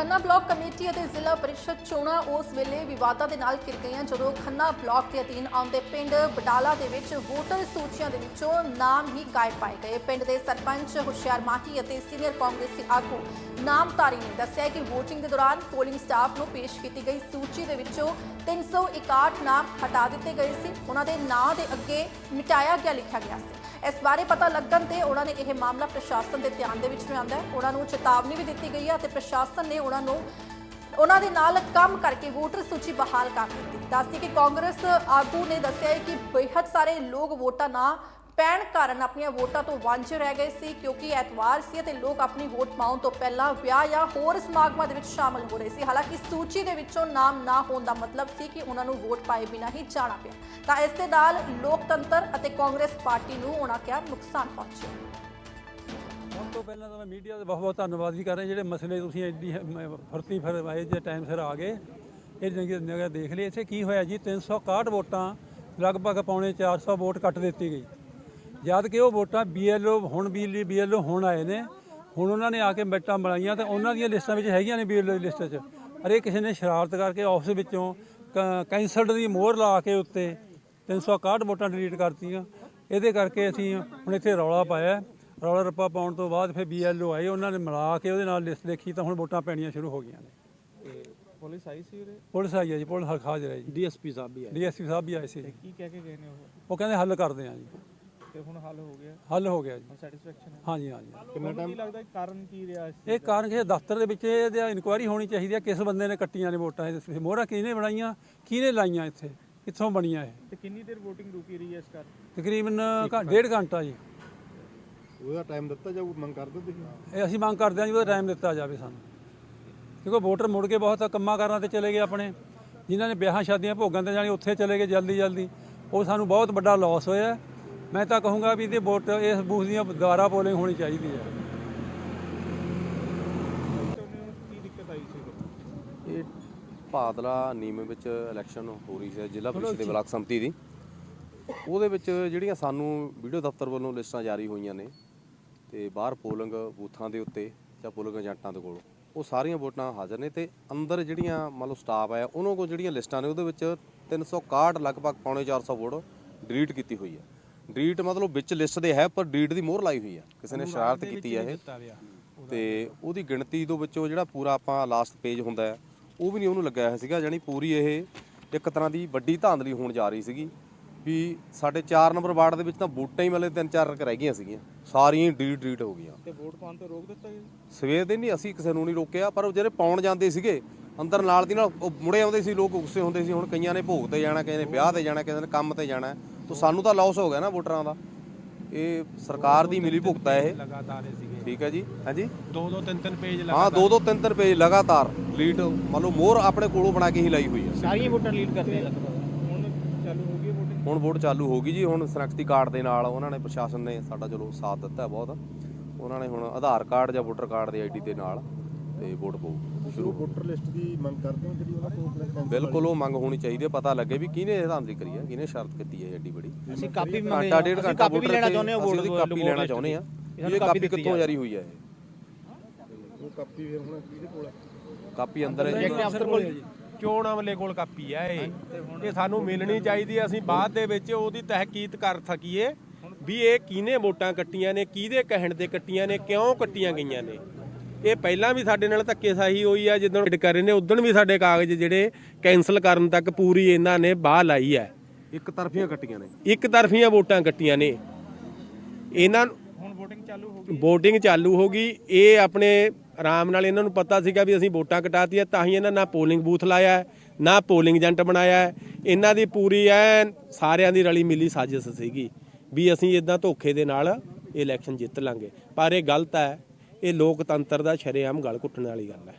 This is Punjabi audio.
ਖੰਨਾ ਬਲਾਕ ਕਮੇਟੀ ਅਤੇ ਜ਼ਿਲ੍ਹਾ ਪਰਿਸ਼ਦ ਚੋਣਾਂ ਉਸ ਵੇਲੇ ਵਿਵਾਦਾਂ ਦੇ ਨਾਲ ਘਿਰ ਗਈਆਂ ਜਦੋਂ ਖੰਨਾ ਬਲਾਕ ਦੇ ਅਧੀਨ ਆਉਂਦੇ ਪਿੰਡ ਬਟਾਲਾ ਦੇ ਵਿੱਚ ਵੋਟਰ ਸੂਚੀਆਂ ਦੇ ਵਿੱਚੋਂ ਨਾਮ ਹੀ ਗਾਇਬ ਪਾਏ ਗਏ। ਪਿੰਡ ਦੇ ਸਰਪੰਚ ਹੁਸ਼ਿਆਰ ਮਾਹੀ ਅਤੇ ਸੀਨੀਅਰ ਕਾਂਗਰਸੀ ਆਗੂ ਨਾਮਧਾਰੀ ਨੇ ਦੱਸਿਆ ਕਿ VOTING ਦੇ ਦੌਰਾਨ ਪੋਲਿੰਗ ਸਟਾਫ ਨੂੰ ਪੇਸ਼ ਕੀਤੀ ਗਈ ਸੂਚੀ ਦੇ ਵਿੱਚੋਂ 361 ਨਾਮ ਹਟਾ ਦਿੱਤੇ ਗਏ ਸੀ। ਉਹਨਾਂ ਦੇ ਨਾਂ ਦੇ ਅੱਗੇ ਮਿਟਾਇਆ ਗਿਆ ਲਿਖਿਆ ਗਿਆ ਸੀ। ਇਸ ਬਾਰੇ ਪਤਾ ਲੱਗਣ ਤੇ ਉਹਨਾਂ ਨੇ ਇਹ ਮਾਮਲਾ ਪ੍ਰਸ਼ਾਸਨ ਦੇ ਧਿਆਨ ਦੇ ਵਿੱਚ ਲਿਆਂਦਾ ਹੈ। ਉਹਨਾਂ ਨੂੰ ਚੇਤਾਵਨੀ ਵੀ ਦਿੱਤੀ ਗਈ ਹੈ ਅਤੇ ਪ੍ਰਸ਼ਾਸਨ ਨੇ ਉਹਨਾਂ ਨੂੰ ਉਹਨਾਂ ਦੇ ਨਾਲ ਕੰਮ ਕਰਕੇ ਵੋਟਰ ਸੂਚੀ ਬਹਾਲ ਕਰ ਦਿੱਤੀ। ਦੱਸਦੀ ਕਿ ਕਾਂਗਰਸ ਆਗੂ ਨੇ ਦੱਸਿਆ ਹੈ ਕਿ ਬੇਹੱਦ ਸਾਰੇ ਲੋਕ ਵੋਟਾਂ ਨਾ ਪੈਣ ਕਾਰਨ ਆਪਣੀਆਂ ਵੋਟਾਂ ਤੋਂ ਵਾਂਝੇ ਰਹਿ ਗਏ ਸੀ, ਕਿਉਂਕਿ ਐਤਵਾਰ ਸੀ ਅਤੇ ਲੋਕ ਆਪਣੀ ਵੋਟ ਪਾਉਣ ਤੋਂ ਪਹਿਲਾਂ ਵਿਆਹ ਜਾਂ ਹੋਰ ਸਮਾਗਮਾਂ ਦੇ ਵਿੱਚ ਸ਼ਾਮਲ ਹੋ ਰਹੇ ਸੀ। ਹਾਲਾਂਕਿ ਸੂਚੀ ਦੇ ਵਿੱਚੋਂ ਨਾਮ ਨਾ ਹੋਣ ਦਾ ਮਤਲਬ ਸੀ ਕਿ ਉਹਨਾਂ ਨੂੰ ਵੋਟ ਪਾਏ ਬਿਨਾਂ ਹੀ ਜਾਣਾ ਪਿਆ। ਤਾਂ ਇਸ ਦੇ ਨਾਲ ਲੋਕਤੰਤਰ ਅਤੇ ਕਾਂਗਰਸ ਪਾਰਟੀ ਨੂੰ ਉਹਨਾਂ ਕਿਹਾ ਨੁਕਸਾਨ ਪਹੁੰਚਿਆ। ਸਭ ਤੋਂ ਪਹਿਲਾਂ ਤਾਂ ਮੈਂ ਮੀਡੀਆ ਦਾ ਬਹੁਤ ਬਹੁਤ ਧੰਨਵਾਦ ਵੀ ਕਰ ਰਿਹਾ, ਜਿਹੜੇ ਮਸਲੇ ਤੁਸੀਂ ਐਡੀ ਹ- ਫੁਰਤੀ ਜੇ ਟਾਈਮ ਸਿਰ ਆ ਗਏ। ਇਹ ਜਗ੍ਹਾ ਦੇਖ ਲਈ। ਇੱਥੇ ਕੀ ਹੋਇਆ ਜੀ? 361 ਵੋਟਾਂ ਲਗਭਗ ਪੌਣੇ 400 ਵੋਟ ਕੱਟ ਦਿੱਤੀ ਗਈ। ਜਦ ਕਿ ਉਹ ਵੋਟਾਂ ਬੀਐਲਓ ਹੁਣ ਬੀਐਲਓ ਬੀਐਲਓ ਹੁਣ ਆਏ ਨੇ। ਹੁਣ ਉਹਨਾਂ ਨੇ ਆ ਕੇ ਮੈਟਾਂ ਬਣਾਈਆਂ ਤੇ ਉਹਨਾਂ ਦੀਆਂ ਲਿਸਟਾਂ ਵਿੱਚ ਹੈਗੀਆਂ ਨੇ ਬੀਐਲਓ ਦੀ ਲਿਸਟ 'ਚ। ਅਰੇ ਕਿਸੇ ਨੇ ਸ਼ਰਾਰਤ ਕਰਕੇ ਆਫਿਸ ਵਿੱਚੋਂ ਕੈਂਸਲਡ ਦੀ ਮੋਹਰ ਲਾ ਕੇ ਉੱਤੇ 361 ਵੋਟਾਂ ਡਿਲੀਟ ਕਰਤੀਆਂ। ਇਹਦੇ ਕਰਕੇ ਅਸੀਂ ਹੁਣ ਇੱਥੇ ਰੌਲਾ ਪਾਇਆ। ਰੌਲਾ ਰੱਪਾ ਪਾਉਣ ਤੋਂ ਬਾਅਦ ਫਿਰ ਬੀਐਲਓ ਆਏ ਉਹਨਾਂ ਨੇ ਮਿਲਾ ਕੇ ਉਹਦੇ ਨਾਲ ਲਿਸਟ ਦੇਖੀ ਤਾਂ ਹੁਣ ਵੋਟਾਂ ਪੈਣੀਆਂ ਸ਼ੁਰੂ ਹੋ ਗਈਆਂ ਨੇ। ਪੁਲਿਸ ਆਈ ਸੀ ਉਰੇ? ਪੁਲਿਸ ਆਈ ਹੈ ਜੀ ਪੁਲਿਸ ਹਰਖਾਜ ਰਹੀ ਜੀ। ਡੀਐਸਪੀ ਸਾਹਿਬ ਵੀ ਆਏ। ਡੀਐਸਪੀ ਸਾਹਿਬ ਵੀ ਆਏ ਸੀ ਕੀ ਕਹਿ ਕੇ ਗਏ ਨੇ ਉਹ? ਉਹ ਕਹਿੰਦੇ ਹੱਲ ਕਰਦੇ ਆ ਜੀ। ਤੇ ਹੁਣ ਹੱਲ ਹੋ ਗਿਆ। ਹੱਲ ਹੋ ਗਿਆ ਜੀ। ਹੁਣ ਸੈਟੀਸਫੈਕਸ਼ਨ ਹੈ। ਹਾਂਜੀ ਹਾਂਜੀ। ਕਿੰਨਾ ਟਾਈਮ ਕੀ ਲੱਗਦਾ ਕਾਰਨ ਕੀ ਰਿਹਾ ਇਸ ਇਹ ਕਾਰਨ ਕਿ ਦਫ਼ਤਰ ਦੇ ਵਿੱਚ ਇਹਦੀ ਇਨਕੁਆਇਰੀ ਹੋਣੀ ਚਾਹੀਦੀ ਹੈ ਕਿਸ ਬੰਦੇ ਨੇ ਕੱਟੀਆਂ ਨੇ ਵੋਟਾਂ ਇਹ ਮੋਹਰਾਂ ਕਿਹਨੇ ਬਣਾਈਆਂ ਕਿਹਨੇ ਲਾਈਆਂ ਇੱਥੇ? ਕਿੱਥੋਂ ਬਣੀਆਂ ਇਹ? ਤੇ ਕਿੰਨੀ ਦੇਰ VOTING ਰੁਕੀ ਰਹੀ ਹੈ ਇਸ ਕਰ ਤਕਰੀਬਨ ਡੇਢ ਘੰਟਾ ਜੀ। ਉਹਦਾ ਟਾਈਮ ਦਿੱਤਾ ਜਾਊ ਮੰਗ ਕਰਦੇ ਤੁਸੀਂ। ਇਹ ਅਸੀਂ ਮੰਗ ਕਰਦੇ ਹਾਂ ਜੀ ਉਹਦਾ ਟਾਈਮ ਦਿੱਤਾ ਜਾਵੇ ਸਾਨੂੰ। ਕਿਉਂਕਿ ਵੋਟਰ ਮੁੜ ਕੇ ਬਹੁਤ ਕੰਮਾਂ ਕਾਰਾਂ ਤੇ ਚਲੇ ਗਏ ਆਪਣੇ। ਜਿਨ੍ਹਾਂ ਨੇ ਵਿਆਹਾਂ ਸ਼ਾਦੀਆਂ ਭੋਗਾਂ ਤੇ ਜਾਣੀ ਉੱਥੇ ਚਲੇ ਗਏ ਜਲਦੀ ਜਲਦੀ ਉਹ ਸਾਨੂੰ ਬਹੁਤ ਵੱਡਾ ਲਾਸ ਹੋਇਆ। ਮੈਂ ਤਾਂ ਕਹੂੰਗਾ ਵੀ ਇਹਦੇ ਵੋਟ ਇਸ ਬੂਥ ਦੀਆਂ ਦੁਬਾਰਾ ਪੋਲਿੰਗ ਹੋਣੀ ਚਾਹੀਦੀ ਹੈ। ਕੀ ਦਿੱਕਤ ਆਈ ਸੀ ਉਰੇ? ਇਹ ਭਾਦਲਾ ਨੀਮ ਵਿੱਚ ਇਲੈਕਸ਼ਨ ਹੋ ਰਹੀ ਸੀ ਜ਼ਿਲ੍ਹਾ ਪ੍ਰੀਸ਼ਦ ਦੇ ਬਲਾਕ ਸੰਮਤੀ ਦੀ। ਉਹਦੇ ਵਿੱਚ ਜਿਹੜੀਆਂ ਸਾਨੂੰ ਵੀਡੀਓ ਦਫ਼ਤਰ ਵੱਲੋਂ ਲਿਸਟਾਂ ਜਾਰੀ ਹੋਈਆਂ ਨੇ ਤੇ ਬਾਹਰ ਪੋਲਿੰਗ ਬੂਥਾਂ ਦੇ ਉੱਤੇ ਜਾਂ ਪੋਲਿੰਗ ਏਜੰਟਾਂ ਦੇ ਕੋਲ ਉਹ ਸਾਰੀਆਂ ਵੋਟਾਂ ਹਾਜ਼ਰ ਨੇ ਤੇ ਅੰਦਰ ਜਿਹੜੀਆਂ ਮੰਨ ਲਓ ਸਟਾਫ ਆਇਆ ਉਹਨਾਂ ਕੋਲ ਜਿਹੜੀਆਂ ਲਿਸਟਾਂ ਨੇ ਉਹਦੇ ਵਿੱਚ 361 ਲਗਭਗ ਪੌਣੇ 400 ਵੋਟ ਡਿਲੀਟ ਕੀਤੀ ਹੋਈ ਹੈ। ਡਿਲੀਟ ਮਤਲਬ ਵਿੱਚ ਲਿਸਟ ਦੇ ਹੈ ਪਰ ਡਿਲੀਟ ਦੀ ਮੋਹਰ ਲਾਈ ਹੋਈ ਹੈ ਕਿਸੇ ਨੇ ਸ਼ਰਾਰਤ ਕੀਤੀ ਹੈ ਇਹ। ਤੇ ਉਹਦੀ ਗਿਣਤੀ ਤੋਂ ਵਿੱਚੋਂ ਜਿਹੜਾ ਪੂਰਾ ਆਪਾਂ ਲਾਸਟ ਪੇਜ ਹੁੰਦਾ ਹੈ ਉਹ ਵੀ ਨਹੀਂ ਉਹਨੂੰ ਲੱਗਿਆ ਹੋਇਆ ਸੀਗਾ ਯਾਨੀ ਪੂਰੀ ਇਹ ਇੱਕ ਤਰ੍ਹਾਂ ਦੀ ਵੱਡੀ ਧਾਂਦਲੀ ਹੋਣ ਜਾ ਰਹੀ ਸੀਗੀ ਵੀ ਸਾਡੇ 4 ਨੰਬਰ ਵਾਰਡ ਦੇ ਵਿੱਚ ਤਾਂ ਵੋਟਾਂ ਹੀ ਮਤਲਬ ਤਿੰਨ ਚਾਰ ਰਹਿ ਗਈਆਂ ਸੀਗੀਆਂ। ਸਾਰੀਆਂ ਡਿਲੀਟ ਡਿਲੀਟ ਹੋ ਗਈਆਂ। ਤੇ ਵੋਟ ਪਾਉਣ ਤੋਂ ਰੋਕ ਦਿੱਤਾ ਗਿਆ? ਸਵੇਰ ਦੇ ਨਹੀਂ ਅਸੀਂ ਕਿਸੇ ਨੂੰ ਨਹੀਂ ਰੋਕਿਆ ਪਰ ਉਹ ਜਿਹੜੇ ਪਾਉਣ ਜਾਂਦੇ ਸੀਗੇ ਅੰਦਰ ਨਾਲ ਦੀ ਨਾਲ ਉਹ ਮੁੜੇ ਆਉਂਦੇ ਸੀ ਲੋਕ ਗੁੱਸੇ ਹੁੰਦੇ ਸੀ ਹੁਣ ਕਈਆਂ ਨੇ ਭੋਗ ਤੇ ਜਾਣਾ ਕਿਸੇ ਨੇ ਵਿਆਹ ਤੇ ਜਾਣਾ ਕਿਸੇ ਨੇ ਕੰਮ ਤੇ ਜਾਣਾ। ਤਾਂ ਸਾਨੂੰ ਤਾਂ ਲਾਸ ਹੋ ਗਿਆ ਨਾ ਵੋਟਰਾਂ ਦਾ। ਇਹ ਸਰਕਾਰ ਦੀ ਮਿਲੀ ਭੁਗਤ ਹੈ ਇਹ। ਲਗਾਤਾਰ ਇਹ ਸੀਗੇ ਠੀਕ ਹੈ ਜੀ। ਹਾਂਜੀ? ਦੋ ਦੋ ਤਿੰਨ ਤਿੰਨ ਪੇਜ ਹਾਂ ਦੋ ਦੋ ਤਿੰਨ ਤਿੰਨ ਪੇਜ ਲਗਾਤਾਰ। ਡਿਲੀਟ ਮੰਨ ਲਓ ਮੋਹਰ ਆਪਣੇ ਕੋਲੋਂ ਬਣਾ ਕੇ ਹੀ ਲਾਈ ਹੋਈ ਹੈ। ਸਾਰੀਆਂ ਵੋਟਾਂ ਲੀਡ ਕਰਦੇ ਲਗਭਗ। ਹੁਣ ਚਾਲੂ ਹੋ ਗਈ VOTING ਹੁਣ ਵੋਟ ਚਾਲੂ ਹੋ ਗਈ ਜੀ। ਹੁਣ ਸ਼ਨਾਖਤੀ ਕਾਰਡ ਦੇ ਨਾਲ ਉਹਨਾਂ ਨੇ ਪ੍ਰਸ਼ਾਸਨ ਨੇ ਸਾਡਾ ਚਲੋ ਸਾਥ ਦਿੱਤਾ ਬਹੁਤ। ਉਹਨਾਂ ਨੇ ਹੁਣ ਆਧਾਰ ਕਾਰਡ ਜਾਂ ਵੋਟਰ ਕਾਰਡ ਦੀ ਆਈਡੀ ਦੇ ਨਾਲ ਤੇ ਵੋਟ ਪਾਉ ਸ਼ੁਰੂ ਵੋਟਰ ਲਿਸਟ ਦੀ ਮੰਗ ਕਰਦੇ ਹੋ ਜਿਹੜੀ ਉਹਨਾਂ ਕੋਲ cancel ਬਿਲਕੁਲ ਉਹ ਮੰਗ ਹੋਣੀ ਚਾਹੀਦੀ ਹੈ ਪਤਾ ਲੱਗੇ ਵੀ ਕਿਹਨੇ ਇਹ ਧਾਂਦਲੀ ਕਰੀ ਹੈ ਕਿਹਨੇ ਸ਼ਰਤ ਕੀਤੀ ਹੈ ਐਡੀ ਬੜੀ ਅਸੀਂ ਕਾਪੀ ਵੀ ਮੰਗਦੇ ਹਾਂ ਅਸੀਂ ਕਾਪੀ ਵੀ ਲੈਣਾ ਚਾਹੁੰਦੇ ਹਾਂ ਵੋਟ ਉਹਦੀ ਕਾਪੀ ਲੈਣਾ ਚਾਹੁੰਦੇ ਆ ਇਹਨਾਂ ਇਹ ਕਾਪੀ ਕਿੱਥੋਂ ਜਾਰੀ ਹੋਈ ਹੈ ਇਹ? ਉਹ ਕਾਪੀ ਫਿਰ ਹੁਣ ਕਿਹਦੇ ਕੋਲ ਹੈ? ਕਾਪੀ ਅੰਦਰ ਹੈ ਜੀ। ਅਫਸਰ ਕੋਲ ਚੋਣ ਅਮਲੇ ਕੋਲ ਕਾਪੀ ਆ ਇਹ। ਇਹ ਸਾਨੂੰ ਮਿਲਣੀ ਚਾਹੀਦੀ ਹੈ ਅਸੀਂ ਬਾਅਦ ਦੇ ਵਿੱਚ ਉਹਦੀ ਤਹਿਕੀਕ ਕਰ ਸਕੀਏ ਵੀ ਇਹ ਕਿਹਨੇ ਵੋਟਾਂ ਕੱਟੀਆਂ ਨੇ ਕਿਹਦੇ ਕਹਿਣ ਤੇ ਕੱਟੀਆਂ ਨੇ ਕਿਉਂ ਕੱਟੀਆਂ ਗਈਆਂ ਨੇ। ਇਹ ਪਹਿਲਾਂ ਵੀ ਸਾਡੇ ਨਾਲ ਧੱਕੇਸ਼ਾਹੀ ਹੋਈ ਆ ਜਦੋਂ ਐਡ ਕਰ ਰਹੇ ਨੇ ਉਦੋਂ ਵੀ ਸਾਡੇ ਕਾਗਜ਼ ਜਿਹੜੇ ਕੈਨਸਲ ਕਰਨ ਤੱਕ ਪੂਰੀ ਇਹਨਾਂ ਨੇ ਬਾਹ ਲਾਈ ਹੈ ਇੱਕ ਤਰਫੀਆਂ ਕੱਟੀਆਂ ਨੇ। ਇੱਕ ਤਰਫੀਆਂ ਵੋਟਾਂ ਕੱਟੀਆਂ ਨੇ। ਇਹਨਾਂ ਨੂੰ ਹੁਣ VOTING ਚਾਲੂ ਹੋ ਗਈ। VOTING ਚਾਲੂ ਹੋ ਗਈ। ਇਹ ਆਪਣੇ ਆਰਾਮ ਨਾਲ ਇਹਨਾਂ ਨੂੰ ਪਤਾ ਸੀਗਾ ਵੀ ਅਸੀਂ ਵੋਟਾਂ ਕਟਾਤੀਆਂ ਤਾਂ ਹੀ ਇਹਨਾਂ ਨਾ ਪੋਲਿੰਗ ਬੂਥ ਲਾਇਆ ਹੈ, ਨਾ ਪੋਲਿੰਗ ਏਜੰਟ ਬਣਾਇਆ। ਹੈ। ਇਹਨਾਂ ਦੀ ਪੂਰੀ ਐ ਸਾਰਿਆਂ ਦੀ ਰਲੀ ਮਿਲੀ ਸਾਜ਼ਿਸ਼ ਸੀਗੀ ਵੀ ਅਸੀਂ ਇਦਾਂ ਧੋਖੇ ਦੇ ਨਾਲ ਇਲੈਕਸ਼ਨ ਜਿੱਤ ਲਾਂਗੇ। ਪਰ ਇਹ ਗਲਤ ਹੈ। ਇਹ ਲੋਕਤੰਤਰ ਦਾ ਸ਼ਰੇਆਮ ਗਲ ਘੁੱਟਣ ਵਾਲੀ ਗੱਲ ਹੈ।